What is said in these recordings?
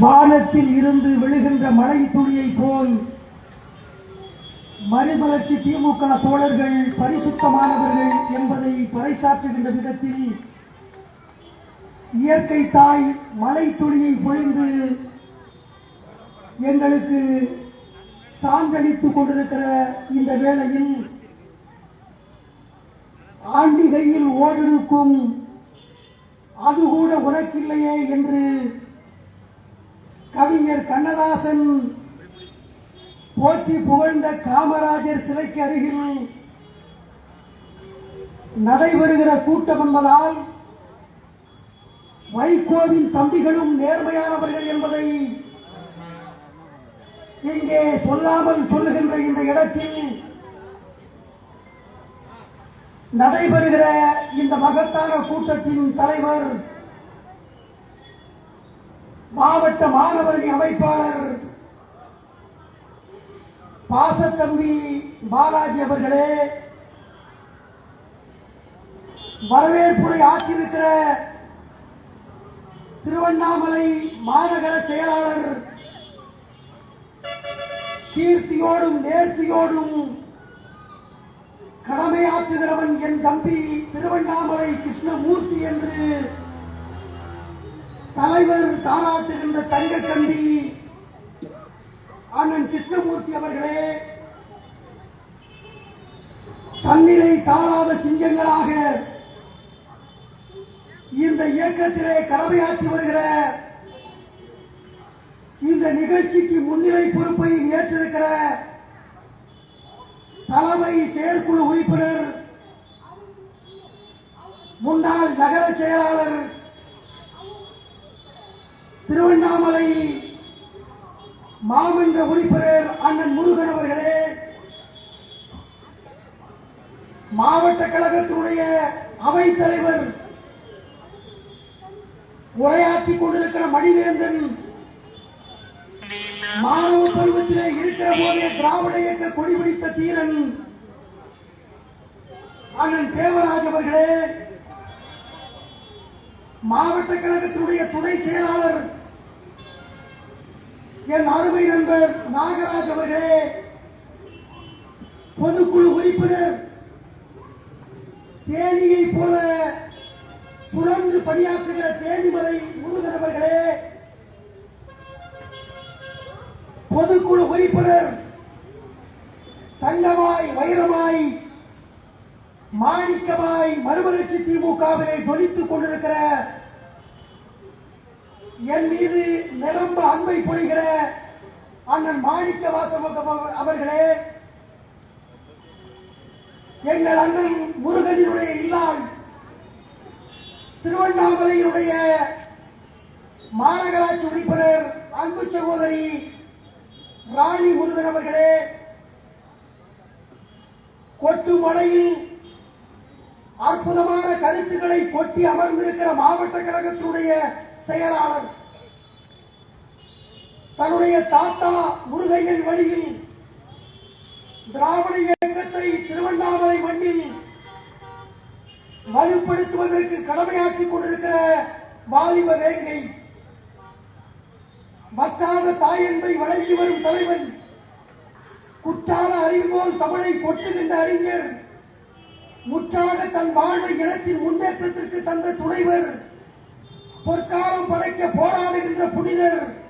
வானத்தில் இருந்து விழுகின்ற மழை துளியை போல் மறுமலர்ச்சி திமுக தோழர்கள் பரிசுத்தமானவர்கள் என்பதை பறைசாற்றுகின்ற விதத்தில் இயற்கை தாய் மழை துளியை பொழிந்து எங்களுக்கு சான்றளித்துக் கொண்டிருக்கிற இந்த வேளையில் ஆண்டிகையில் ஓடிருக்கும் அது கூட உனக்கில்லையே என்று கவிஞர் கண்ணதாசன் போற்றி புகழ்ந்த காமராஜர் சிலைக்கு அருகில் நடைபெறுகிற கூட்டம் என்பதால் வைகோவின் தம்பிகளும் நேர்மையானவர்கள் என்பதை இங்கே சொல்லாமல் சொல்லுகின்ற இந்த இடத்தில் நடைபெறுகிற இந்த மகத்தான கூட்டத்தின் தலைவர் மாவட்ட மாணவரணி அமைப்பாளர் பாசத்தம்பி பாலாஜி அவர்களே வரவேற்புரை ஆற்றியிருக்கிற திருவண்ணாமலை மாநகர செயலாளர் கீர்த்தியோடும் நேர்த்தியோடும் கடமையாற்றுகிறவன் என் தம்பி திருவண்ணாமலை கிருஷ்ணமூர்த்தி என்று தலைவர் தாராட்டுகின்ற தங்க கம்பி அண்ணன் கிருஷ்ணமூர்த்தி அவர்களே தன்னிலை தாழாத சிங்கங்களாக இந்த இயக்கத்திலே கடமையாற்றி வருகிற இந்த நிகழ்ச்சிக்கு முன்னிலை பொறுப்பை ஏற்றிருக்கிற தலைமை செயற்குழு உறுப்பினர் முன்னாள் நகர செயலாளர் திருவண்ணாமலை மாமன்ற உறுப்பினர் அண்ணன் முருகன் அவர்களே மாவட்ட கழகத்தினுடைய அவைத்தலைவர் உரையாற்றிக் கொண்டிருக்கிற மணிவேந்தன் மாணவ பருவத்திலே இருக்கிற போதே திராவிட இயக்க கொடிபிடித்த தீரன் அண்ணன் தேவராஜ் அவர்களே மாவட்ட கழகத்தினுடைய துணை செயலாளர் என் அருமை நண்பர் நாகராஜ் அவர்களே பொதுக்குழு உறுப்பினர் தேனியை போல சுழன்று பணியாற்றுகிற தேனிமலை முருகன் அவர்களே பொதுக்குழு உறுப்பினர் தங்கமாய் வைரமாய் மாணிக்கமாய் மறுமலர்ச்சி திமுகவிலே ஜொலித்துக் கொண்டிருக்கிற என் மீது நிரம்ப அன்பை பொழிகிற அண்ணன் மாணிக்க வாசமுகம் அவர்களே எங்கள் அண்ணன் முருகனினுடைய இல்லால் திருவண்ணாமலையினுடைய மாநகராட்சி உறுப்பினர் அன்பு சகோதரி ராணி முருகன் அவர்களே கொட்டு மலையில் அற்புதமான கருத்துக்களை கொட்டி அமர்ந்திருக்கிற மாவட்ட கழகத்தினுடைய செயலாளர் தன்னுடைய தாத்தா முருகையன் வழியில் திராவிட இயக்கத்தை திருவண்ணாமலை மண்ணில் வலுப்படுத்துவதற்கு கடமையாற்றிக் கொண்டிருக்கிற வாலிப வேங்கை மற்றாத தாயன்பை வழங்கி வரும் தலைவன் குற்றால அறிவு போல் தமிழை கொட்டுகின்ற அறிஞர் முற்றாக தன் வாழ்வை இனத்தின் முன்னேற்றத்திற்கு தந்த துணைவர் பொற்காலம் படைக்க போராடுகின்ற புனிதர்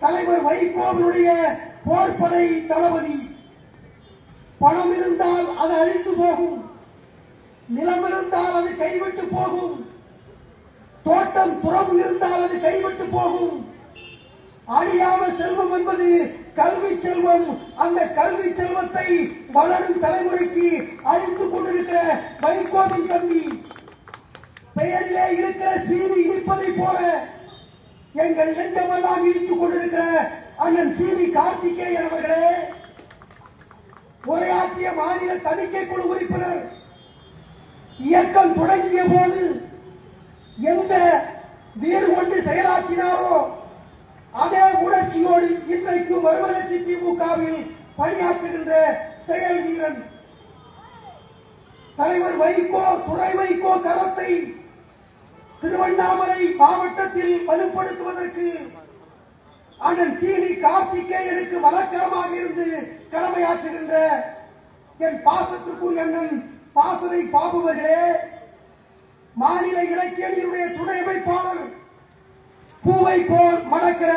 தலைவர் வைகோவினுடைய போர்படை தளபதி. பணம் இருந்தால் அது அழிந்து போகும். நிலம் இருந்தால் அது கைவிட்டு போகும். தோட்டம் துறவு இருந்தால் அது கைவிட்டு போகும். அழியாத செல்வம் என்பது கல்வி செல்வம். அந்த கல்வி செல்வத்தை வளரும் தலைமுறைக்கு அழித்து கொண்டிருக்கிற வைகோவின் தம்பி. பெயரிலே இருக்கிற சீனி இடிப்பதை போல எங்கள் நெஞ்சமெல்லாம் இடித்துக் கொண்டிருக்கிற அண்ணன் சீனி கார்த்திகேயன் அவர்களே உரையாற்றிய மாநில தணிக்கை குழு உறுப்பினர் இயக்கம் தொடங்கிய போது எந்த வீர் கொண்டு செயலாற்றினாரோ அதே உணர்ச்சியோடு இன்றைக்கு மறுமலர்ச்சி திமுகவில் பணியாற்றுகின்ற செயல் வீரன் தலைவர் வைகோ துறை வைகோ கரத்தை திருவண்ணாமலை மாவட்டத்தில் வலுப்படுத்துவதற்கு அண்ணன் சீனி கார்த்திகேயனுக்கு வழக்கரமாக இருந்து கடமையாற்றுகின்ற என் பாசத்திற்குரிய அண்ணன் பாசனை பாபுவர்களே மாநில இலக்கியணியுடைய துணை அமைப்பாளர் பூவை போல் மணக்கிற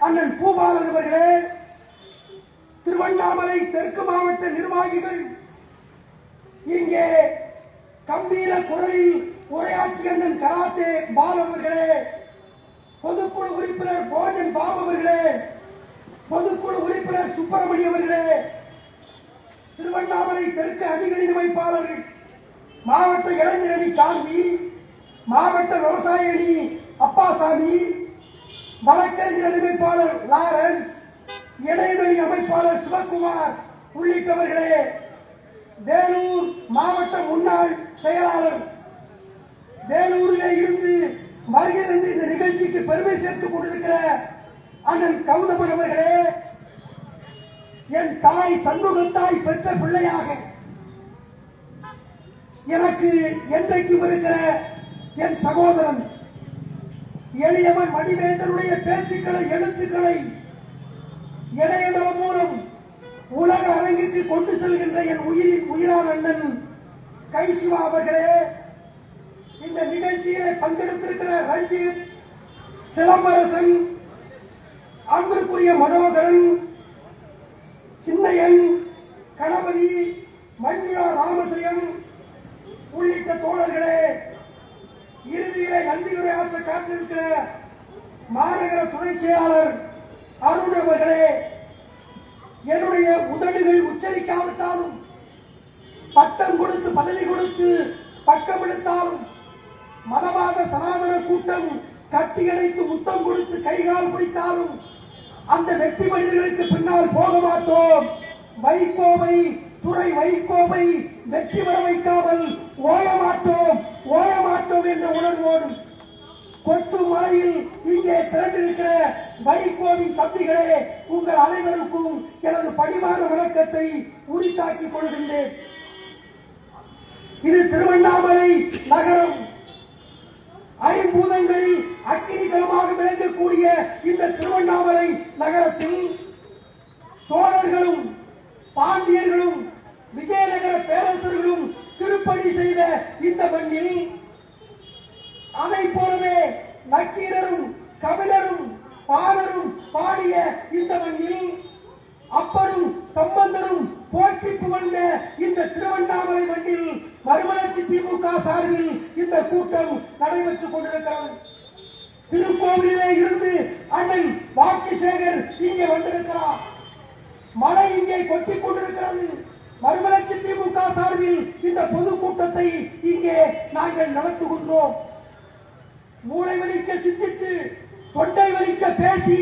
அண்ணன் பூபாலன் அவர்களே திருவண்ணாமலை தெற்கு மாவட்ட நிர்வாகிகள் இங்கே கம்பீர குரலில் உரையாற்றிய அண்ணன் கராத்தே பால் அவர்களே பொதுக்குழு உறுப்பினர் போஜன் பாபு அவர்களே பொதுக்குழு உறுப்பினர் சுப்பிரமணியம் அவர்களே திருவண்ணாமலை தெற்கு அணிகளின் அமைப்பாளர்கள் மாவட்ட இளைஞரணி காந்தி மாவட்ட விவசாய அணி அப்பாசாமி வழக்கறிஞர் அமைப்பாளர் லாரன்ஸ் இடைவெளி அமைப்பாளர் சிவகுமார் உள்ளிட்டவர்களே வேலூர் மாவட்ட முன்னாள் செயலாளர் வேலூரிலே இருந்து வருகை இந்த நிகழ்ச்சிக்கு பெருமை சேர்த்துக் கொண்டிருக்கிற அண்ணன் கௌதமன் அவர்களே என் தாய் சண்முகத்தாய் பெற்ற பிள்ளையாக எனக்கு என்றைக்கும் இருக்கிற என் சகோதரன் எளியவன் மணிவேந்தனுடைய பேச்சுக்களை எழுத்துக்களை இணையதளம் மூலம் உலக அரங்குக்கு கொண்டு செல்கின்ற என் உயிரின் உயிரான அண்ணன் கைசிவா அவர்களே இந்த நிகழ்ச்சியிலே பங்கெடுத்திருக்கிற ரஞ்சித் சிலம்பரசன் அன்பிற்குரிய மனோகரன் சின்னையன் கணபதி மஞ்சுளா ராமசயம் உள்ளிட்ட தோழர்களே இறுதியிலே நன்றியுரையாற்ற காத்திருக்கிற மாநகர துணை செயலாளர் அருண் அவர்களே என்னுடைய உதடுகள் உச்சரிக்காவிட்டாலும் பட்டம் கொடுத்து பதவி கொடுத்து பக்கம் எடுத்தாலும் மதவாத சனாதன கூட்டம் கட்டியணைத்து முத்தம் கொடுத்து கைகால் பிடித்தாலும் அந்த வெற்றி மனிதர்களுக்கு பின்னால் போக மாட்டோம். வைகோவை துறை வைகோவை வெற்றி பெற வைக்காமல் ஓய மாட்டோம். ஓயமாட்டோம் என்ற உணர்வோடும். கொத்து மலையில் இங்கே திரண்டிருக்கிற வைகோவின் தம்பிகளே உங்கள் அனைவருக்கும் எனது பணிவான வணக்கத்தை உரித்தாக்கிக் கொள்கின்றேன். இது திருவண்ணாமலை நகரம். ஐம்பூதங்களில் அக்கினி தலமாக விளங்கக்கூடிய இந்த திருவண்ணாமலை நகரத்தில் சோழர்களும் பாண்டியர்களும் விஜய திருப்பணி செய்த இந்த மண்ணில் அதை போலவே நக்கீரரும் கபிலரும் பாரரும் பாடிய இந்த மண்ணில் அப்பரும் சம்பந்தரும் போற்றி புகழ்ந்த இந்த திருவண்ணாமலை மண்ணில் மறுமலர்ச்சி திமுக சார்பில் இந்த கூட்டம் நடைபெற்றுக் கொண்டிருக்கிறது. திருக்கோவிலே இருந்து அண்ணன் வாக்கிசேகர் இங்கே வந்திருக்கிறார். மழை இங்கே கொட்டிக் கொண்டிருக்கிறது. மறுமலர்ச்சி திமுக சார்பில் இந்த பொதுக்கூட்டத்தை இங்கே நாங்கள் நடத்துகின்றோம் மூளை வலிக்க சிந்தித்து தொண்டை வலிக்க பேசி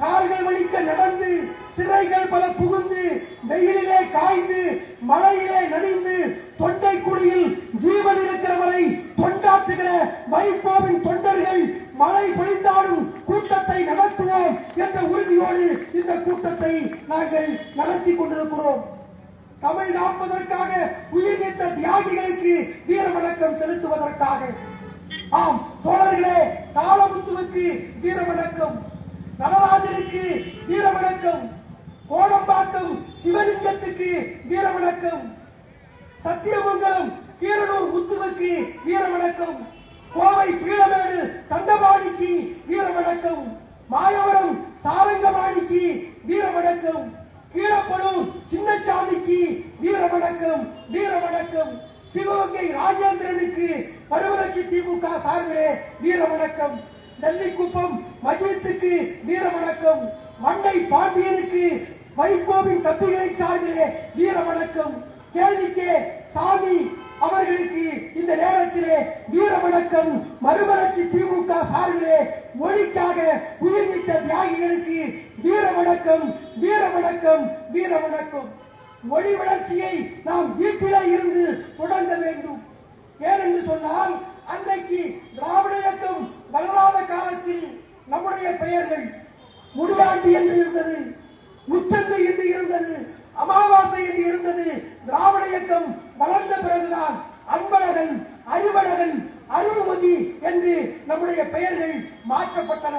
கால்கள் வலிக்க நடந்து சிறைகள் பல புகுந்து வெயிலிலே காய்ந்து மழையிலே நனைந்து தொண்டை குழியில் ஜீவன் இருக்கிற வரை தொண்டாற்றுகிற வைகோவின் தொண்டர்கள் மழை பொழிந்தாலும் கூட்டத்தை நடத்துவோம் என்ற உறுதியோடு இந்த கூட்டத்தை நாங்கள் நடத்தி கொண்டிருக்கிறோம். தமிழ் காப்பதற்காக உயிர் நீத்த தியாகிகளுக்கு வீர வணக்கம் செலுத்துவதற்காக. ஆம் தோழர்களே தாளமுத்துவுக்கு வீர வணக்கம். நடராஜனுக்கு வீர வணக்கம். கோடம்பாக்கம் சிவலிங்கத்துக்கு வீர வணக்கம். சத்தியமங்கலம் கீரனூர் முத்துவுக்கு வீர வணக்கம். கோவை பீளமேடு தண்டபாணிக்கு வீர வணக்கம். மாயவரம் சாரங்கபாணிக்கு வீர வணக்கம். கீழப்பனூர் சின்னசாமிக்கு வீர வணக்கம் வீர வணக்கம் சிவகங்கை ராஜேந்திரனுக்கு மறுமலர்ச்சி திமுக சார்பிலே வீர வணக்கம் நெல்லிக்குப்பம் மஜித்துக்கு வீர வணக்கம் மண்டை பாண்டியனுக்கு வைகோவின் தம்பிகளை சார்பிலே வீர வணக்கம் கேள்விக்கே சாமி அவர்களுக்கு இந்த நேரத்திலே வீர வணக்கம் மறுமலர்ச்சி திமுக சார்பிலே மொழிக்காக உயிர் நீத்த தியாகிகளுக்கு வீர வணக்கம் வீர வணக்கம் வீர வணக்கம் மொழி வளர்ச்சியை நாம் வீட்டிலே இருந்து தொடங்க வேண்டும். ஏனென்று சொன்னால் அன்றைக்கு திராவிட இயக்கம் வளராத காலத்தில் நம்முடைய பெயர்கள் முடியாண்டி என்று இருந்தது முச்சந்து என்று இருந்தது அமாவாசை என்று இருந்தது திராவிட இயக்கம் வளர்ந்த பிறகுதான் அன்பழகன் அறிவழகன் அருள்மதி என்று நம்முடைய பெயர்கள் மாற்றப்பட்டன.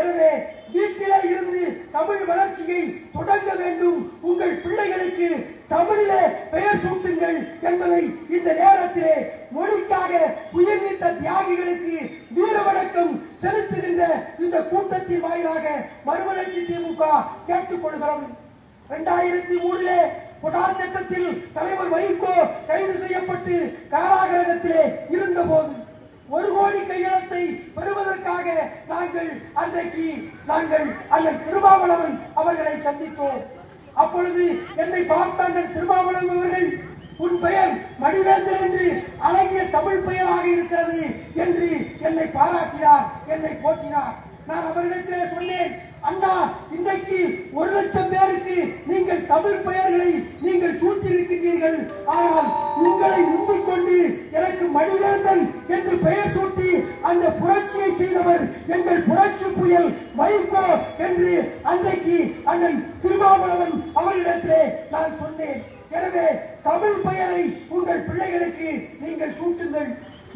எனவே வீட்டிலே இருந்து தமிழ் வளர்ச்சியை தொடங்க வேண்டும். உங்கள் பிள்ளைகளுக்கு தமிழிலே பெயர் சூட்டுங்கள் என்பதை இந்த நேரத்திலே மொழிக்காக உயிர் நீத்த தியாகிகளுக்கு வீர வணக்கம் செலுத்துகின்ற இந்த கூட்டத்தின் வாயிலாக மறுமலர்ச்சி திமுக கேட்டுக் கொள்கிறது. இரண்டாயிரத்தி மூணிலே கொடார் சட்டத்தில் தலைவர் வைகோ கைது செய்யப்பட்டு காராகிரகத்திலே இருந்தபோது ஒரு கோடி கையெழுத்தை பெறுவதற்காக நாங்கள் அன்றைக்கு நாங்கள் அண்ணன் திருமாவளவன் அவர்களை சந்தித்தோம். அப்பொழுது என்னை பார்த்த அண்ணன் திருமாவளவன் அவர்கள் உன் பெயர் மணிவேந்தன் என்று அழகிய தமிழ் பெயராக இருக்கிறது என்று என்னை பாராட்டினார் என்னை போற்றினார். நான் அவரிடத்தில் சொன்னேன் அண்ணா இன்றைக்கு ஒரு லட்சம் பேருக்கு நீங்கள் தமிழ் பெயர்களை நீங்கள் சூட்டியிருக்கிறீர்கள். ஆனால் உங்களை முந்திக் கொண்டு எனக்கு மணிவேந்தன் என்று பெயர் சூட்டி அந்த புரட்சியை செய்தவர் எங்கள் புரட்சி புயல் வைகோ என்று அன்றைக்கு அண்ணன் திருமாவளவன் அவர்களிடத்திலே நான் சொன்னேன். எனவே தமிழ் பெயரை உங்கள் பிள்ளைகளுக்கு நீங்கள் சூட்டுங்கள்.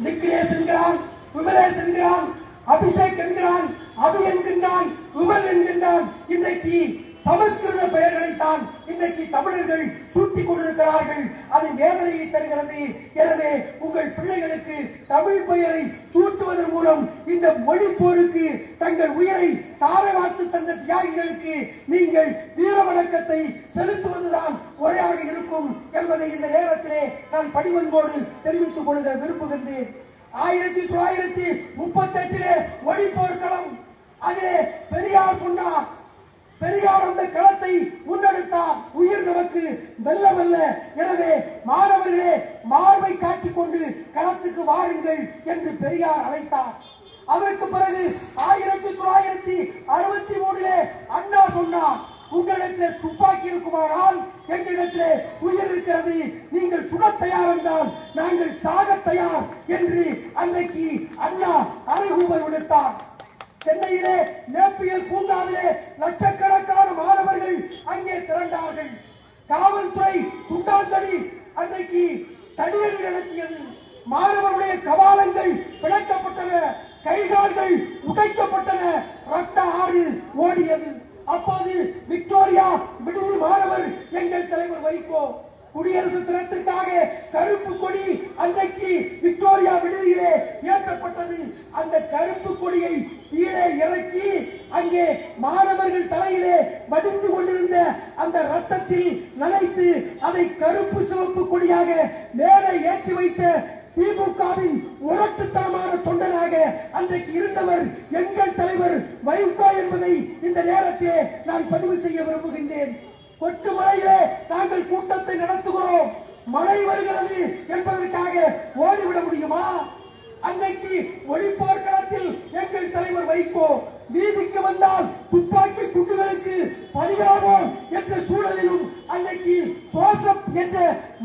நிக்கிலேஸ் என்கிறான் விமலேஷ் என்கிறான் அபிஷேக் என்கிறான் அபி என்கின்றான் விமல் என்கின்றான் இன்றைக்கு சமஸ்கிருத பெயர்களை தான் இன்றைக்கு தமிழர்கள் சூட்டிக் கொண்டிருக்கிறார்கள். அது வேதனையை தருகிறது. எனவே உங்கள் பிள்ளைகளுக்கு தமிழ் பெயரை சூட்டுவதன் மூலம் இந்த மொழி போருக்கு தங்கள் உயிரை தாரவாத்து தந்த தியாகிகளுக்கு நீங்கள் வீர வணக்கத்தை செலுத்துவதுதான் முறையாக இருக்கும் என்பதை இந்த நேரத்திலே நான் படிவன்போடு தெரிவித்துக் கொள்ள விரும்புகின்றேன். ஆயிரத்தி தொள்ளாயிரத்தி முப்பத்தி எட்டிலே மொழி போர்க்களம் அதிலே பெரியார் சொன்னார் பெரியார் அந்த களத்தை முன்னெடுத்தார். உயிர் நமக்கு வெல்ல வெல்ல எனவே மாணவர்களே மார்பை காட்டிக் கொண்டு களத்துக்கு வாருங்கள் என்று பெரியார் அழைத்தார். அதற்கு பிறகு ஆயிரத்தி தொள்ளாயிரத்தி அறுபத்தி மூணிலே அண்ணா சொன்னார். உங்களிடத்தில் துப்பாக்கி இருக்குமானால் எங்களிடத்திலே உயிர் இருக்கிறது. நீங்கள் சுட தயார் என்றால் நாங்கள் சாக தயார் என்று அன்றைக்கு அண்ணா அறைகூவல் விடுத்தார் சென்னையிலே நேப்பியல் பூங்காவிலே லட்சக்கணக்கான மாணவர்கள் அங்கே திரண்டார்கள். காவல்துறை துண்டாந்தடி அன்றைக்கு தடியடி நடத்தியது. மாணவருடைய கபாலங்கள் பிழைக்கப்பட்டன கைகால்கள் உடைக்கப்பட்டன. ரத்த ஆறு ஓடியது. அப்போது விக்டோரியா விடுதி மாணவர் எங்கள் தலைவர் வைகோ குடியரசு தினத்திற்காக கருப்பு கொடி அன்றைக்கு விக்டோரியா விடுதியிலே ஏற்றப்பட்டது. அந்த கருப்பு கொடியை கீழே இறக்கி அங்கே மாணவர்கள் தலையிலே வடிந்து கொண்டிருந்த அந்த ரத்தத்தில் நனைத்து அதை கருப்பு சிவப்பு கொடியாக மேலே ஏற்றி வைத்த திமுகவின் முரட்டுத்தனமான தொண்டனாக அன்றைக்கு இருந்தவர் எங்கள் தலைவர் வைகோ என்பதை இந்த நேரத்திலே நான் பதிவு செய்ய விரும்புகின்றேன். கொட்டு மழையிலே நாங்கள் கூட்டத்தை நடத்துகிறோம். மழை வருகிறது என்பதற்காக ஓடிவிட முடியுமா? அன்னைக்கு ஒளிப்போர் களத்தில் எங்கள் தலைவர் வைகோ வீதிக்கு வந்தால் துப்பாக்கி குண்டுகளுக்கு பலியாவோம் என்ற சூழலிலும் அன்னைக்கு சோசப் என்ற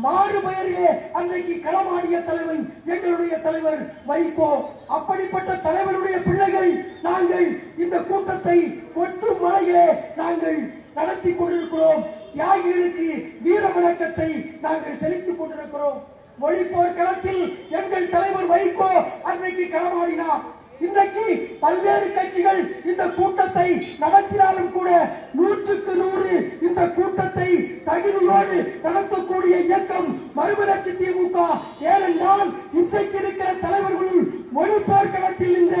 மாறு பெயரிலே அன்னைக்கு களமாடிய தலைவன் எங்களுடைய தலைவர் வைகோ அப்படிப்பட்ட தலைவருடைய பிள்ளைகள் நாங்கள் இந்த கூட்டத்தை ஒற்று மலையிலே நாங்கள் நடத்தி கொண்டிருக்கிறோம். தியாகிகளுக்கு வீர வணக்கத்தை நாங்கள் செலுத்திக் கொண்டிருக்கிறோம். மொழிப்போர் களத்தில் எங்கள் தலைவர் வைகோ அன்றைக்கு களமாடினார். இன்றைக்கு பல்வேறு கட்சிகள் இந்த கூட்டத்தை நடத்தினாலும் கூட நூற்றுக்கு நூறு இந்த கூட்டத்தை தகுதியோடு நடத்தக்கூடிய இயக்கம் மறுமலர்ச்சி திமுக. ஏனென்றால் இன்றைக்கு இருக்கிற தலைவர்களுள் மொழிப்போர் களத்தில் இருந்த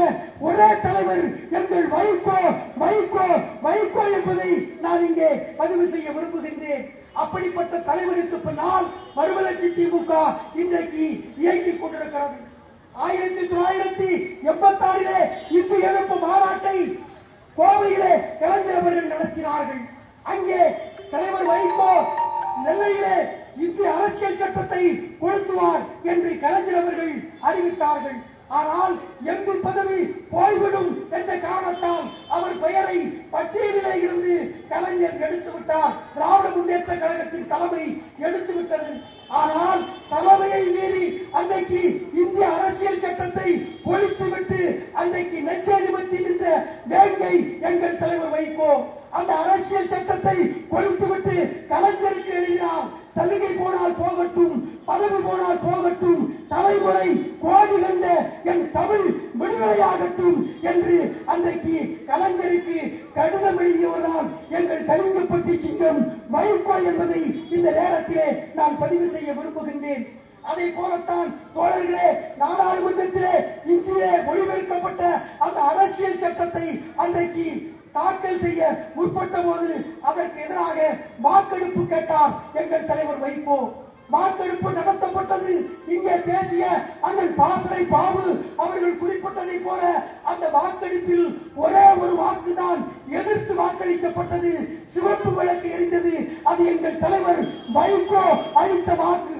ஒரே தலைவர் எங்கள் வைகோ. வைகோ வைகோ என்பதை நான் இங்கே பதிவு செய்ய விரும்புகின்றேன். அப்படிப்பட்ட தலைவருக்கு பின்னால் மறுமலர்ச்சி திமுக இன்றைக்கு இயங்கிக் கொண்டிருக்கிறது. ஆயிரத்தி தொள்ளாயிரத்தி எண்பத்தி ஆறிலே இந்து எதிர்ப்பு மாநாட்டை கோவையிலே கலைஞர் அவர்கள் நடத்தினார்கள். அங்கே தலைவர் வைகோ நெல்லையிலே இந்திய அரசியல் சட்டத்தை கொளுத்துவார் என்று கலைஞர் அவர்கள் அறிவித்தார்கள். ஆனால் எம்பி பதவி போய்விடும் என்ற காரணத்தால் அவர் பெயரை பட்டியலிலே இருந்து கலைஞர் எடுத்து விட்டார் திராவிட முன்னேற்ற கழகத்தின் தலைமை எடுத்து விட்டது ஆனால் தலைமையை மீறி அன்னைக்கு இந்திய அரசியல் சட்டத்தை ஒழித்துவிட்டு விட்டு அன்றைக்கு நெஞ்செழுமத்தி நின்ற வேங்கை எங்கள் தலைவர் வைகோ. அந்த அரசியல் சட்டத்தை கொளுத்து கலைஞருக்கு எழுதினார் சலுகை போனால் போகட்டும் பதவி போனால் போகட்டும் தலைமுறை கோடி கண்ட என் தமிழ் விடுதலையாகட்டும் என்று அன்றைக்கு கலைஞருக்கு கடிதம் எழுதியவர்தான் எங்கள் கலிங்கப்பட்டி சிங்கம் வைகோ என்பதை இந்த நேரத்திலே நான் பதிவு செய்ய விரும்புகின்றேன். அதை போலத்தான் தோழர்களே நாடாளுமன்றத்திலே இந்திய மொழிபெயர்க்கப்பட்ட அந்த அரசியல் சட்டத்தை அன்றைக்கு தாக்கல் செய்ய முற்பட்ட போது அதற்கு எதிராக வாக்கெடுப்பு கேட்டார் எங்கள் தலைவர் வைகோ. வாக்கெடுப்பு நடத்தப்பட்டது. இங்கே பேசிய அண்ணன் பாசறை பாபு அவர்கள் குறிப்பிட்டதை போல அந்த வாக்கெடுப்பில் ஒரே ஒரு வாக்குதான் எதிர்த்து வாக்களிக்கப்பட்டது. சிவப்பு விளக்கு எரிந்தது. அது எங்கள் தலைவர் வைகோ அளித்த வாக்கு.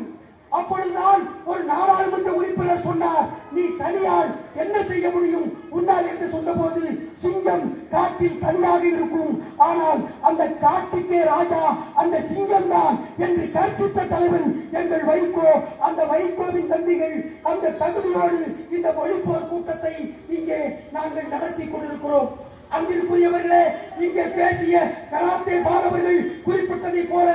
அப்பொழுதுதான் ஒரு நாடாளுமன்ற உறுப்பினர் சொன்னார் நீ தனியால் என்ன செய்ய முடியும்? உன்னால் என்று சொன்னபோது சிங்கம் காட்டில் தனியாக இருக்கும். ஆனால் அந்த காட்டுக்கே ராஜா அந்த சிங்கம் தான் என்று கர்ச்சித்த தலைவன் எங்கள் வைகோ. அந்த வைகோவின் தம்பிகள் அந்த தகுதியோடு இந்த மொழிப்போர் கூட்டத்தை இங்கே நாங்கள் நடத்தி கொண்டிருக்கிறோம். அன்பிற்குரியவர்களே இங்கே பேசிய கராத்தே பாலவர்கள் குறிப்பிட்டதை போல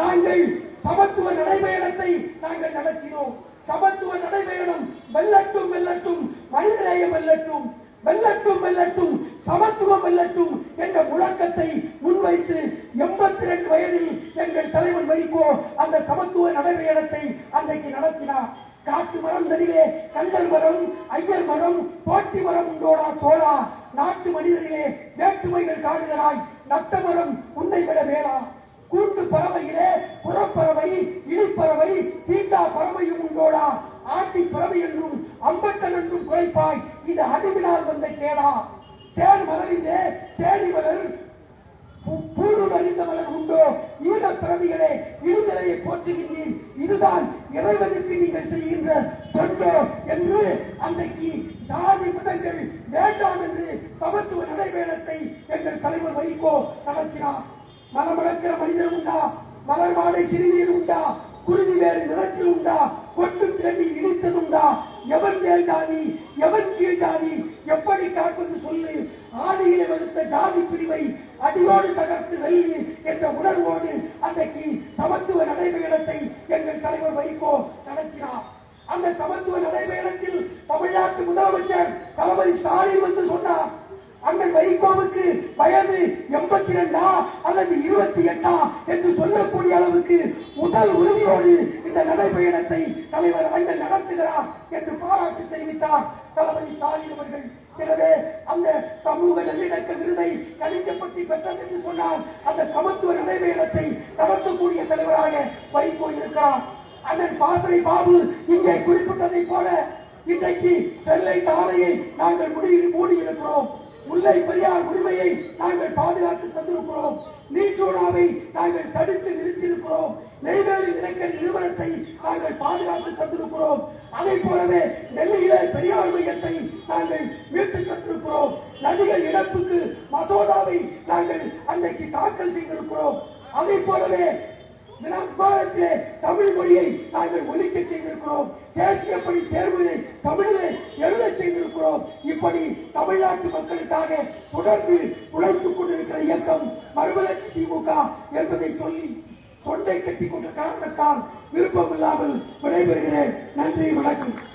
நாங்கள் சமத்துவ நடைபயணத்தை நாங்கள் நடத்தினோம். சமத்துவ நடைபயணம் வெல்லட்டும் வெல்லட்டும் மனிதநேயம் வெல்லட்டும் வெல்லட்டும் வெல்லட்டும் சமத்துவம் வெல்லட்டும் என்ற முழக்கத்தை முன்வைத்து எண்பத்தி ரெண்டு வயதில் எங்கள் தலைவன் வைகோ அந்த சமத்துவ நடைபயணத்தை அன்றைக்கு நடத்தினார். காட்டு மரம் தெரிவே கல்லர் மரம் ஐயர் மரம் தோட்டி மரம் உண்டோடா தோழா. நாட்டு மனிதர்களே வேற்றுமைகள் காடுகிறாய் நட்ட மரம் உன்னை விட வேளா கூண்டு பறவையிலே புறப்பறவை இழிப்பறவை தீண்டா பறவையும் உண்டோடா. ஆட்டி பிறவி என்றும் அம்பட்டன் என்றும் குறைப்பாய் இது அறிவினால் வந்த கேடா. தேன் மலரிலே சேரி மலர் பூணூல் அறிந்த மலர் உண்டோ? ஈழ பிறவிகளே விடுதலையை போற்றுகின்றீர். இதுதான் இறைவனுக்கு நீங்கள் செய்கின்ற தொண்டோ என்று அன்றைக்கு ஜாதி மதங்கள் வேண்டாம் என்று சமத்துவ நடைபயணத்தை எங்கள் தலைவர் வைகோ நடத்தினார். மலமடக்கிற மனிதர் உண்டா? மலர் மாலை சிறுநீர் உண்டா? குருதி வேறு நிறத்தில் உண்டா? கொட்டும் தண்ணி இடித்ததுண்டா? எவன் மேல் ஜாதி? எவன் கீழ் ஜாதி? எப்படி காப்பது சொல்லு? ஆதியிலே வகுத்த ஜாதி பிரிவை அடியோடு தகர்த்து வெல்லு என்ற உணர்வோடு அன்றைக்கு சமத்துவ நடைபயணத்தை எங்கள் தலைவர் வைகோ நடத்தினார். அந்த சமத்துவ நடைபயணத்தில் தமிழ்நாட்டு முதலமைச்சர் தளபதி ஸ்டாலின் வந்து சொன்னார் அண்ணன் வைகோவுக்கு வயது எண்பத்தி ரெண்டா அல்லது இருபத்தி எட்டா? என்று சொல்லக்கூடிய அளவுக்கு உடல் உறுதியோடு இந்த நடைபயணத்தை தலைவர் அண்ணன் நடத்துகிறார் என்று பாராட்டு தெரிவித்தார். தளபதி ஸ்டாலின் அவர்கள். எனவே அந்த சமூக நல்லிணக்க விருதை கலிங்கப்பட்டி பெற்றது என்று சொன்னால் அந்த சமத்துவ நடைபயணத்தை நடத்தக்கூடிய தலைவராக வைகோ இருக்கிறார். அண்ணன் பாசறை பாபு இங்கே குறிப்பிட்டதை போல இன்றைக்கு ஸ்டெர்லைட் ஆலையை நாங்கள் முடிவு மூடி இருக்கிறோம் முல்லை பெரியார் உரிமையை நாங்கள் பாதுகாத்து தந்திருக்கிறோம். நீட்டோடாவை நாங்கள் தடுத்து நிறுத்தியிருக்கிறோம். மையத்தை நாங்கள் பாதுகாத்து தந்திருக்கிறோம் அதை போலவே டெல்லியிலே பெரியார் மையத்தை நாங்கள் மீட்டு தந்திருக்கிறோம் நதிகள் இழப்புக்கு மசோதாவை நாங்கள் அன்றைக்கு தாக்கல் செய்திருக்கிறோம். அதை போலவே விளம்பரத்திலே தமிழ் மொழியை நாங்கள் ஒழிக்க செய்திருக்கிறோம். தேசிய பணி தேர்வுகளை தமிழிலே எழுத செய்திருக்கிறோம். இப்படி தமிழ்நாட்டு மக்களுக்காக தொடர்ந்து உழைத்துக் கொண்டிருக்கிற இயக்கம் மறுமலர்ச்சி திமுக என்பதை சொல்லி தொண்டை கட்டி கொண்ட காரணத்தால் விருப்பம் இல்லாமல் விடைபெறுகிறேன். நன்றி வணக்கம்.